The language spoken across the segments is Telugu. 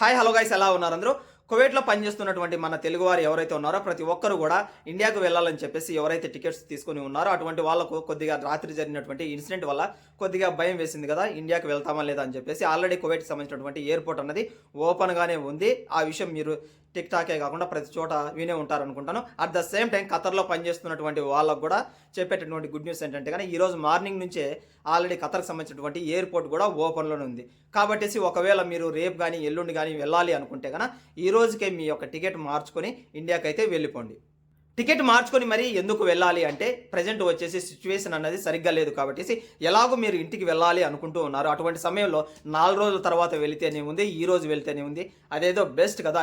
హాయ్ హలో గైస్ ఎలా ఉన్నారు అందరూ? కువైట్లో పనిచేస్తున్నటువంటి మన తెలుగువారు ఎవరైతే ఉన్నారో ప్రతి ఒక్కరు కూడా ఇండియాకు వెళ్ళాలని చెప్పేసి ఎవరైతే టికెట్స్ తీసుకుని ఉన్నారో అటువంటి వాళ్ళకు కొద్దిగా రాత్రి జరిగినటువంటి ఇన్సిడెంట్ వల్ల కొద్దిగా భయం వేసింది కదా ఇండియాకి వెళ్తామా లేదా అని చెప్పేసి ఆల్రెడీ కువైట్కి సంబంధించినటువంటి ఎయిర్పోర్ట్ అన్నది ఓపెన్గానే ఉంది. ఆ విషయం మీరు టిక్ టాకే కాకుండా ప్రతి చోట వినే ఉంటారు అనుకుంటాను అట్ ద సేమ్ టైం ఖతర్లో పనిచేస్తున్నటువంటి వాళ్ళకు కూడా చెప్పేటటువంటి గుడ్ న్యూస్ ఏంటంటే కానీ ఈరోజు మార్నింగ్ నుంచే ఆల్రెడీ ఖతర్కి సంబంధించినటువంటి ఎయిర్పోర్ట్ కూడా ఓపెన్లోనే ఉంది. కాబట్టి ఒకవేళ మీరు రేపు కానీ ఎల్లుండి కానీ వెళ్ళాలి అనుకుంటే కనుక ఈ రోజుకే మీ యొక్క టికెట్ మార్చుకొని ఇండియాకి అయితే వెళ్ళిపోండి. టికెట్ మార్చుకొని మరి ఎందుకు వెళ్ళాలి అంటే ప్రజెంట్ వచ్చేసి సిచ్యువేషన్ అనేది సరిగ్గా లేదు కాబట్టి ఎలాగో మీరు ఇంటికి వెళ్ళాలి అనుకుంటూ ఉన్నారు. అటువంటి సమయంలో నాలుగు రోజుల తర్వాత వెళితేనే ఉంది ఈ రోజు వెళ్తేనే ఉంది. అదేదో బెస్ట్ కదా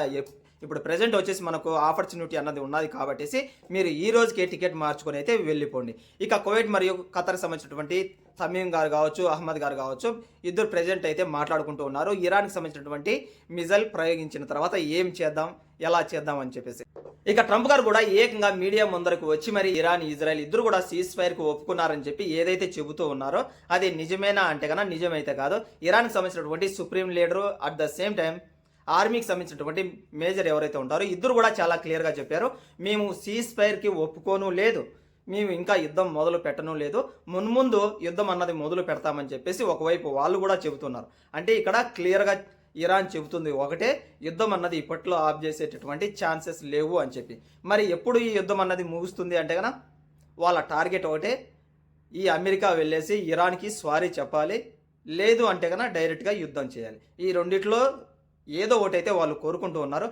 ఇప్పుడు ప్రజెంట్ వచ్చేసి మనకు ఆపర్చునిటీ అన్నది ఉన్నది కాబట్టి మీరు ఈ రోజుకే టికెట్ మార్చుకొని అయితే వెళ్ళిపోండి. ఇక కోవిడ్ మరియు ఖతర్కి సంబంధించినటువంటి తమీం గారు కావచ్చు అహ్మద్ గారు కావచ్చు ఇద్దరు ప్రజెంట్ అయితే మాట్లాడుకుంటూ ఉన్నారు. ఇరాన్కి సంబంధించినటువంటి మిజైల్ ప్రయోగించిన తర్వాత ఏం చేద్దాం ఎలా చేద్దాం అని చెప్పేసి. ఇక ట్రంప్ గారు కూడా ఏకంగా మీడియా ముందరకు వచ్చి మరి ఇరాన్ ఇజ్రాయెల్ ఇద్దరు కూడా సీజ్ ఫైర్కు ఒప్పుకున్నారని చెప్పి ఏదైతే చెబుతూ ఉన్నారో అది నిజమేనా అంటే కన్నా నిజమైతే కాదు. ఇరాన్కి సంబంధించినటువంటి supreme leader at the same time ఆర్మీకి సంబంధించినటువంటి మేజర్ ఎవరైతే ఉంటారో ఇద్దరు కూడా చాలా క్లియర్గా చెప్పారు. మేము సీజ్ ఫైర్కి ఒప్పుకోను లేదు. మేము ఇంకా యుద్ధం మొదలు పెట్టను లేదు. మున్ముందు యుద్ధం అన్నది మొదలు పెడతామని చెప్పేసి ఒకవైపు వాళ్ళు కూడా చెబుతున్నారు. అంటే ఇక్కడ క్లియర్గా ఇరాన్ చెబుతుంది ఒకటే యుద్ధం అన్నది ఇప్పట్లో ఆఫ్ చేసేటటువంటి ఛాన్సెస్ లేవు అని చెప్పి. మరి ఎప్పుడు ఈ యుద్ధం అన్నది ముగుస్తుంది అంటే కనుక వాళ్ళ టార్గెట్ ఒకటే ఈ అమెరికా వెళ్ళేసి ఇరాన్కి స్వారీ చెప్పాలి. లేదు అంటే కనుక డైరెక్ట్గా యుద్ధం చేయాలి. ఈ రెండిట్లో ఏదో ఒకటైతే వాళ్ళు కోరుకుంటూ ఉన్నారు.